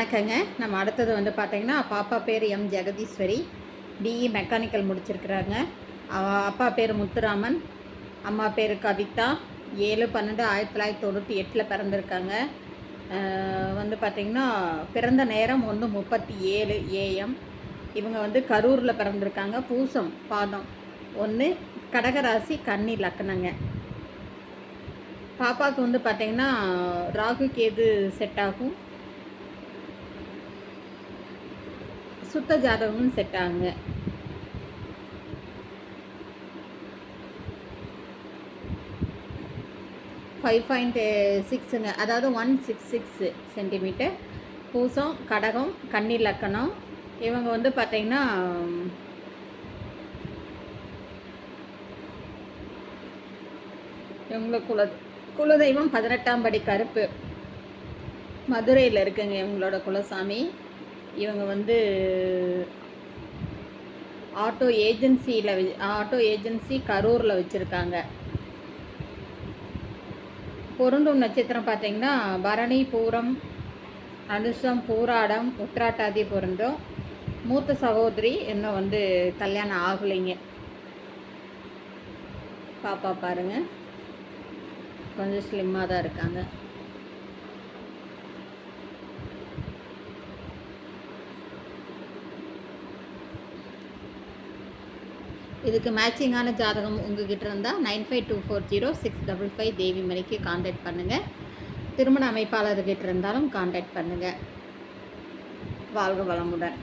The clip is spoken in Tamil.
வணக்கங்க. நம்ம அடுத்தது வந்து பார்த்தீங்கன்னா பாப்பா பேர் M. Jagadeeswari. B E mechanical முடிச்சிருக்கிறாங்க. அப்பா பேர் முத்துராமன். அம்மா பேர் கவிதா. ஏழு பன்னெண்டு ஆயிரத்தி தொள்ளாயிரத்தி தொண்ணூற்றி எட்டில் பிறந்திருக்காங்க. வந்து பார்த்திங்கன்னா பிறந்த நேரம் ஒன்று முப்பத்தி ஏழு ஏஎம் இவங்க வந்து கரூரில் பிறந்திருக்காங்க. பூசம் பாதம். ஒன்று கடகராசி கன்னி லக்கணங்க பாப்பாவுக்கு வந்து பார்த்திங்கன்னா ராகு கேது செட் ஆகும். சுத்த ஜாதகமும் செட் ஆகுங்க. ஃபைவ் பாயிண்ட் சிக்ஸுங்க அதாவது ஒன் சிக்ஸ் சிக்ஸ் சென்டிமீட்டர் பூசம் கடகம் கன்னி லக்கணம். இவங்க வந்து பார்த்தீங்கன்னா இவங்கள குல குலதெய்வம் பதினெட்டாம் படி கருப்பு. மதுரையில் இருக்குங்க இவங்களோட குலசாமி. இவங்க வந்து ஆட்டோ ஏஜென்சியில் ஆட்டோ ஏஜென்சி கரூரில் வச்சுருக்காங்க. பொருண்டும் நட்சத்திரம் பார்த்தீங்கன்னா பரணி பூரம் அனுஷம் பூராடம் உத்ராட்டாதி பொருந்தும். மூத்த சகோதரி இன்னும் வந்து கல்யாணம் ஆகலைங்க. பாப்பா பாருங்க. கொஞ்சம் ஸ்லிம்மாக தான் இருக்காங்க. இதுக்கு மேட்சிங்கான ஜாதகம் உங்ககிட்ட இருந்தால் nine five two four zero six double five Devi மணிக்கு காண்டாக்ட் பண்ணுங்கள் திருமண அமைப்பாளர்கிட்ட இருந்தாலும் காண்டாக்ட் பண்ணுங்கள் வாழ்க வளமுடன்.